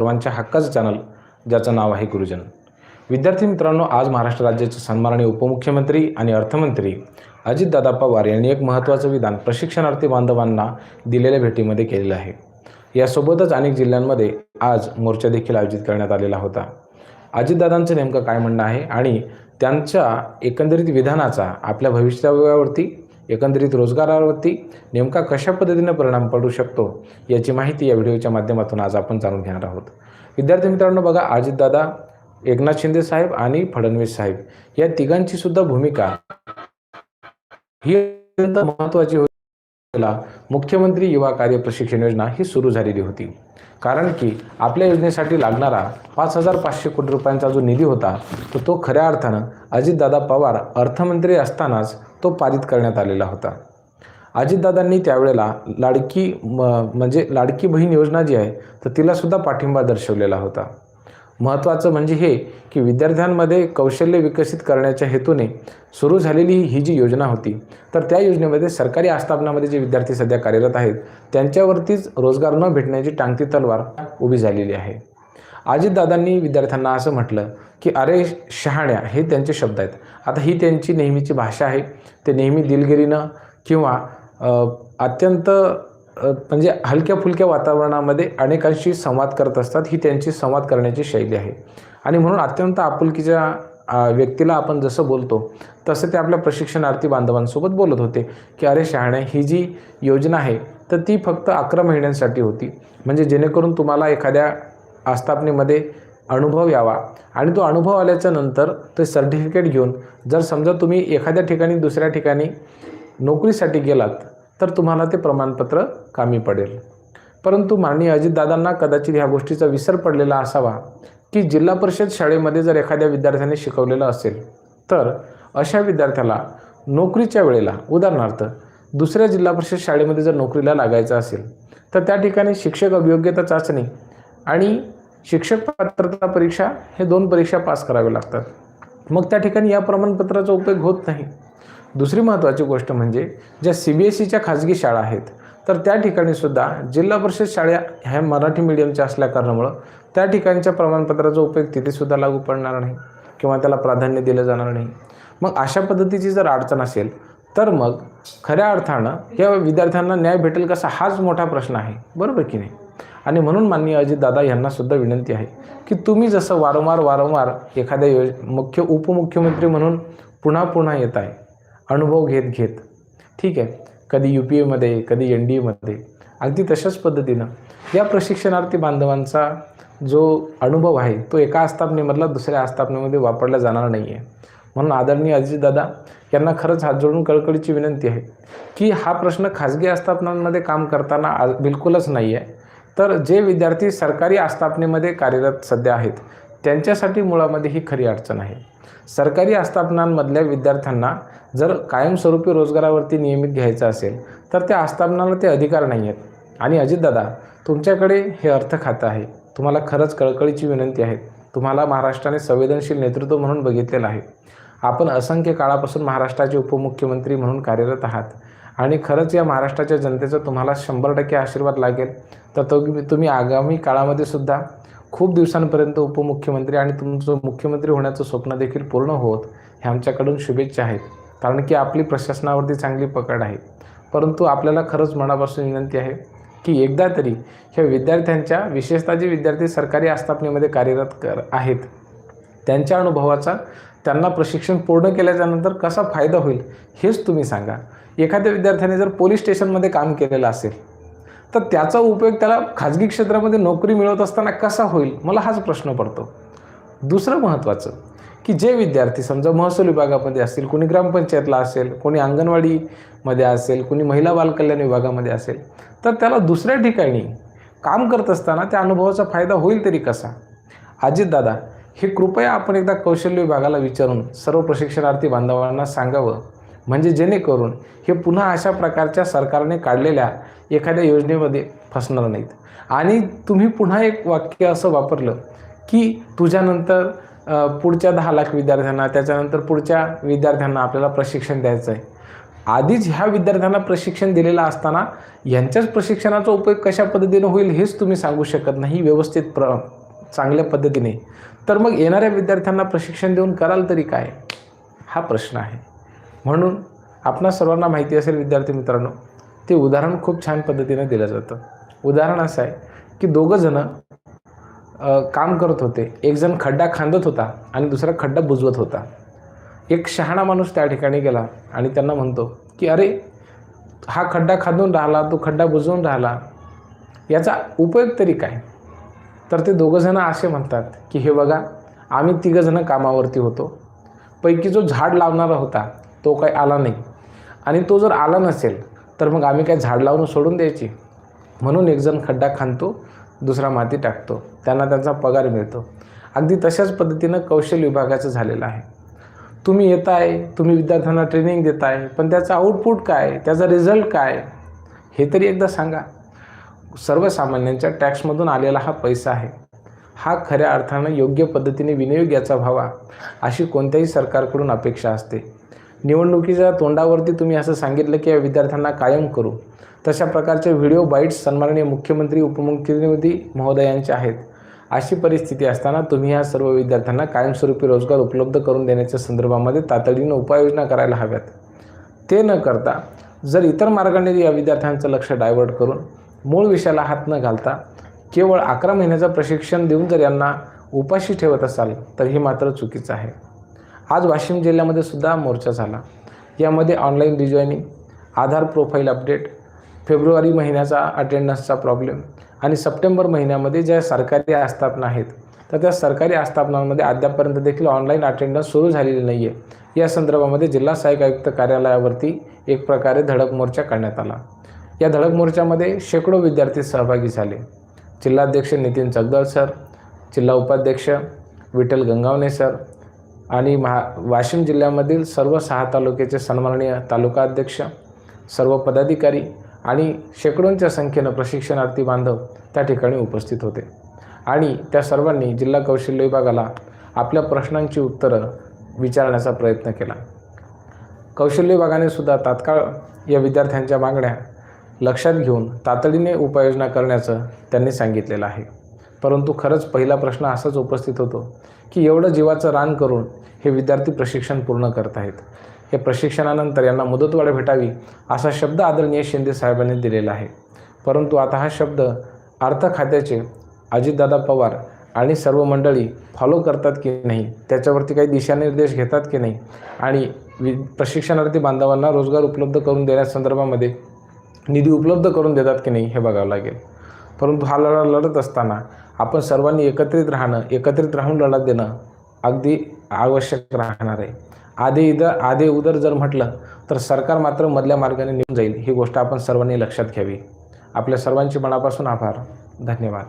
सर्वांच्या हक्काचं चॅनल ज्याचं नाव आहे गुरुजन. विद्यार्थी मित्रांनो आज महाराष्ट्र राज्याचे सन्माननीय उपमुख्यमंत्री आणि अर्थमंत्री अजितदादा पवार यांनी एक महत्त्वाचं विधान प्रशिक्षणार्थी बांधवांना दिलेल्या भेटीमध्ये केलेलं आहे. यासोबतच अनेक जिल्ह्यांमध्ये आज मोर्चा देखील आयोजित करण्यात आलेला होता. अजितदादांचं नेमकं काय म्हणणं आहे आणि त्यांच्या एकंदरीत विधानाचा आपल्या भविष्यावरती एकंदरीत रोजगारावरती नेमका कशा पद्धतीने परिणाम पडू शकतो याची माहिती या व्हिडिओच्या माध्यमातून आज आपण जाणून घेणार आहोत. विद्यार्थी मित्रांनो बघा अजितदादा एकनाथ शिंदे साहेब आणि फडणवीस साहेब या तिघांची सुद्धा भूमिका ही अत्यंत महत्त्वाची होती. मुख्यमंत्री युवा कार्य प्रशिक्षण योजना ही सुरू झालेली होती. कारण की आपल्या योजनेसाठी लागणारा पाच हजार पाचशे कोटी रुपयांचा जो निधी होता तर तो खऱ्या अर्थानं अजितदादा पवार अर्थमंत्री असतानाच तो पारित करण्यात आलेला होता. अजितदादांनी त्यावेळेला लाडकी म म्हणजे लाडकी बहीण योजना जी आहे तर तिलासुद्धा पाठिंबा दर्शवलेला होता. महत्त्वाचं म्हणजे हे की विद्यार्थ्यांमध्ये कौशल्य विकसित करण्याच्या हेतूने सुरू झालेली ही जी योजना होती तर त्या योजनेमध्ये सरकारी आस्थापनामध्ये जे विद्यार्थी सध्या कार्यरत आहेत त्यांच्यावरतीच रोजगार न भेटण्याची टांगती तलवार उभी झालेली आहे. अजितदादांनी विद्यार्थ्यांना असं म्हटलं की अरे शहाण्या हे त्यांचे शब्द आहेत. आता ही त्यांची नेहमीची भाषा आहे. ते नेहमी दिलगिरीनं किंवा अत्यंत म्हणजे हलक्या फुलक्या वातावरणामध्ये अनेकांशी संवाद करत असतात ही त्यांची संवाद करण्याची शैली आहे. आणि म्हणून अत्यंत आपुलकीच्या व्यक्तीला आपण जसं बोलतो तसं ते आपल्या प्रशिक्षणार्थी बांधवांसोबत बोलत होते की अरे शहाणे ही जी योजना आहे तर ती फक्त अकरा महिन्यांसाठी होती. म्हणजे जेणेकरून तुम्हाला एखाद्या आस्थापनेमध्ये अनुभव यावा. आणि तो अनुभव आल्याच्यानंतर ते सर्टिफिकेट घेऊन जर समजा तुम्ही एखाद्या ठिकाणी दुसऱ्या ठिकाणी नोकरीसाठी गेलात तर तुम्हाला ते प्रमाणपत्र कामी पडेल. परंतु माननीय अजितदादांना कदाचित ह्या गोष्टीचा विसर पडलेला असावा की जिल्हा परिषद शाळेमध्ये जर एखाद्या विद्यार्थ्याने शिकवलेलं असेल तर अशा विद्यार्थ्याला नोकरीच्या वेळेला उदाहरणार्थ दुसऱ्या जिल्हा परिषद शाळेमध्ये जर नोकरीला लागायचं असेल तर त्या ठिकाणी शिक्षक अभियोग्यता चाचणी आणि शिक्षक पात्रता परीक्षा हे दोन परीक्षा पास कराव्या लागतात. मग त्या ठिकाणी या प्रमाणपत्राचा उपयोग होत नाही. दुसरी महत्त्वाची गोष्ट म्हणजे ज्या सी बी एस ईच्या खाजगी शाळा आहेत तर त्या ठिकाणी सुद्धा जिल्हा परिषद शाळा ह्या मराठी मीडियमच्या असल्या कारणामुळं त्या ठिकाणच्या प्रमाणपत्राचा उपयोग तिथेसुद्धा लागू पडणार नाही किंवा त्याला प्राधान्य दिलं जाणार नाही. मग अशा पद्धतीची जर अडचण असेल तर मग खऱ्या अर्थानं या विद्यार्थ्यांना न्याय भेटेल कसा हाच मोठा प्रश्न आहे. बरोबर की नाही? आणि म्हणून माननीय अजितदादा यांनासुद्धा विनंती आहे की तुम्ही जसं वारंवार वारंवार एखाद्या योज मुख्य उपमुख्यमंत्री म्हणून पुन्हा पुन्हा येत आहे अनुभव घेत घेत ठीक आहे कधी यू पी एमध्ये कधी एन डी एमध्ये अगदी तशाच पद्धतीनं या प्रशिक्षणार्थी बांधवांचा जो अनुभव आहे तो एका आस्थापनेमधला दुसऱ्या आस्थापनेमध्ये वापरला जाणार नाही आहे म्हणून आदरणीय अजितदादा यांना खरंच हात जोडून कळकळीची विनंती आहे की हा प्रश्न खाजगी आस्थापनांमध्ये काम करताना आ बिलकुलच नाही आहे तर जे विद्यार्थी सरकारी आस्थापनेमध्ये कार्यरत सध्या आहेत त्यांच्यासाठी मुळामध्ये ही खरी अडचण आहे. सरकारी आस्थापनांमधल्या विद्यार्थ्यांना जर कायमस्वरूपी रोजगारावरती नियमित घ्यायचं असेल तर त्या आस्थापनाला ते अधिकार नाही आहेत. आणि अजितदादा तुमच्याकडे हे अर्थ खातं आहे. तुम्हाला खरंच कळकळीची विनंती आहे. तुम्हाला महाराष्ट्राने संवेदनशील नेतृत्व म्हणून बघितलेलं आहे. आपण असंख्य काळापासून महाराष्ट्राचे उपमुख्यमंत्री म्हणून कार्यरत आहात. आणि खरंच या महाराष्ट्राच्या जनतेचा तुम्हाला शंभर टक्के आशीर्वाद लागेल. तर तो तुम्ही आगामी काळामध्ये सुद्धा खूप दिवसांपर्यंत उपमुख्यमंत्री आणि तुमचं मुख्यमंत्री होण्याचं स्वप्न देखील पूर्ण होत हे आमच्याकडून शुभेच्छा आहेत. कारण की आपली प्रशासनावरती चांगली पकड आहे. परंतु आपल्याला खरंच मनापासून विनंती आहे की एकदा तरी ह्या विद्यार्थ्यांच्या विशेषतः जे विद्यार्थी सरकारी आस्थापनेमध्ये कार्यरत कर आहेत त्यांच्या अनुभवाचा त्यांना प्रशिक्षण पूर्ण केल्याच्यानंतर कसा फायदा होईल हेच तुम्ही सांगा. एखाद्या विद्यार्थ्याने जर पोलीस स्टेशनमध्ये काम केलेलं असेल तर त्याचा उपयोग त्याला खाजगी क्षेत्रामध्ये नोकरी मिळवत असताना कसा होईल? मला हाच प्रश्न पडतो. दुसरं महत्त्वाचं की जे विद्यार्थी समजा महसूल विभागामध्ये असतील कोणी ग्रामपंचायतला असेल कोणी अंगणवाडीमध्ये असेल कोणी महिला बालकल्याण विभागामध्ये असेल तर त्याला दुसऱ्या ठिकाणी काम करत असताना त्या अनुभवाचा फायदा होईल तरी कसा? अजितदादा हे कृपया आपण एकदा कौशल्य विभागाला विचारून सर्व प्रशिक्षणार्थी बांधवांना सांगावं. म्हणजे जेणेकरून हे पुन्हा अशा प्रकारच्या सरकारने काढलेल्या एखाद्या योजनेमध्ये फसणार नाहीत. आणि तुम्ही पुन्हा एक वाक्य असं वापरलं की तुझ्यानंतर पुढच्या दहा लाख विद्यार्थ्यांना त्याच्यानंतर पुढच्या विद्यार्थ्यांना आपल्याला प्रशिक्षण द्यायचं आहे आधीच ह्या विद्यार्थ्यांना प्रशिक्षण दिलेलं असताना यांच्याच प्रशिक्षणाचा उपयोग कशा पद्धतीनं होईल हेच तुम्ही सांगू शकत नाही व्यवस्थित प्र चांगल्या पद्धतीने. तर मग येणाऱ्या विद्यार्थ्यांना प्रशिक्षण देऊन कराल तरी काय? हा प्रश्न आहे. म्हणून आपणा सर्वांना माहिती असेल विद्यार्थी मित्रांनो ते उदाहरण खूप छान पद्धतीनं दिलं जातं. उदाहरण असं आहे की दोघंजणं काम करत होते. एकजण खड्डा खांदत होता आणि दुसरा खड्डा बुजवत होता. एक शहाणा माणूस त्या ठिकाणी गेला आणि त्यांना म्हणतो की अरे हा खड्डा खांदून राहिला तो खड्डा बुजवून राहिला. याचा उपयोग तरी काय? तर ते दोघंजणं असे म्हणतात की हे बघा आम्ही तिघंजणं कामावरती होतो. पैकी जो झाड लावणारा होता तो काही आला नाही. आणि तो जर आला नसेल तर मग आम्ही काय झाड लावून सोडून द्यायची? म्हणून एकजण खड्डा खांदतो दुसरा माती टाकतो त्यांना त्यांचा पगार मिळतो. अगदी तशाच पद्धतीनं कौशल विभागाचं झालेलं आहे. तुम्ही येत आहे तुम्ही विद्यार्थ्यांना ट्रेनिंग देत आहे पण त्याचा आउटपुट काय? त्याचा रिझल्ट काय? हे तरी एकदा सांगा. सर्वसामान्यांच्या टॅक्समधून आलेला हा पैसा आहे. हा खऱ्या अर्थानं योग्य पद्धतीने विनियोग याचा व्हावा अशी कोणत्याही सरकारकडून अपेक्षा असते. निवडणुकीच्या तोंडावरती तुम्ही असं सांगितलं की या विद्यार्थ्यांना कायम करू. तशा प्रकारचे व्हिडिओ बाईट्स सन्माननीय मुख्यमंत्री उपमुख्यमंत्री महोदयांचे आहेत. अशी परिस्थिती असताना तुम्ही या सर्व विद्यार्थ्यांना कायमस्वरूपी रोजगार उपलब्ध करून देण्याच्या संदर्भामध्ये तातडीनं उपाययोजना करायला हव्यात. ते न करता जर इतर मार्गाने या विद्यार्थ्यांचं लक्ष डायव्हर्ट करून मूळ विषयाला हात न घालता केवळ अकरा महिन्याचं प्रशिक्षण देऊन जर यांना उपाशी ठेवत असाल तर हे मात्र चुकीचं आहे. आज वाशिम जिल्ह्यामध्ये सुद्धा मोर्चा झाला. यामध्ये online rejoining Aadhaar profile update February महिन्याचा अटेंडन्सचा प्रॉब्लेम आणि सप्टेंबर महिन्यामध्ये ज्या सरकारी आस्थापना आहेत तर त्या सरकारी आस्थापनांमध्ये अद्यापपर्यंत देखील ऑनलाईन अटेंडन्स सुरू झालेली नाही आहे या संदर्भामध्ये जिल्हा सहाय्यक आयुक्त कार्यालयावरती एक प्रकारे धडक मोर्चा करण्यात आला. या धडक मोर्चामध्ये शेकडो विद्यार्थी सहभागी झाले. जिल्हाध्यक्ष नितीन जगदळ सर जिल्हा उपाध्यक्ष विठ्ठल गंगावणे सर आणि महा वाशिम जिल्ह्यामधील सर्व सहा तालुक्याचे सन्माननीय तालुका अध्यक्ष सर्व पदाधिकारी आणि शेकडोंच्या संख्येनं प्रशिक्षणार्थी बांधव त्या ठिकाणी उपस्थित होते. आणि त्या सर्वांनी जिल्हा कौशल्य विभागाला आपल्या प्रश्नांची उत्तरं विचारण्याचा प्रयत्न केला. कौशल्य विभागाने सुद्धा तात्काळ या विद्यार्थ्यांच्या मागण्या लक्षात घेऊन तातडीने उपाययोजना करण्याचं त्यांनी सांगितलेलं आहे. परंतु खरंच पहिला प्रश्न असाच उपस्थित होतो की एवढं जीवाचं रान करून हे विद्यार्थी प्रशिक्षण पूर्ण करत आहेत. हे प्रशिक्षणानंतर यांना मुदतवाढ भेटावी असा शब्द आदरणीय शिंदे साहेबांनी दिलेला आहे. परंतु आता हा शब्द अर्थ खात्याचे अजितदादा पवार आणि सर्व मंडळी फॉलो करतात की नाही त्याच्यावरती काही दिशानिर्देश घेतात की नाही आणि वि प्रशिक्षणार्थी बांधवांना रोजगार उपलब्ध करून देण्यासंदर्भामध्ये निधी उपलब्ध करून देतात की नाही हे बघावं लागेल. परंतु हा लढा लढत असताना आपण सर्वांनी एकत्रित राहणं एकत्रित राहून लढा देणं अगदी आवश्यक राहणार आहे. आधे इदर आधे उदर जर म्हटलं तर सरकार मात्र मधल्या मार्गाने निघून जाईल. ही गोष्ट आपण सर्वांनी लक्षात घ्यावी. आपल्या सर्वांचे मनापासून आभार. धन्यवाद.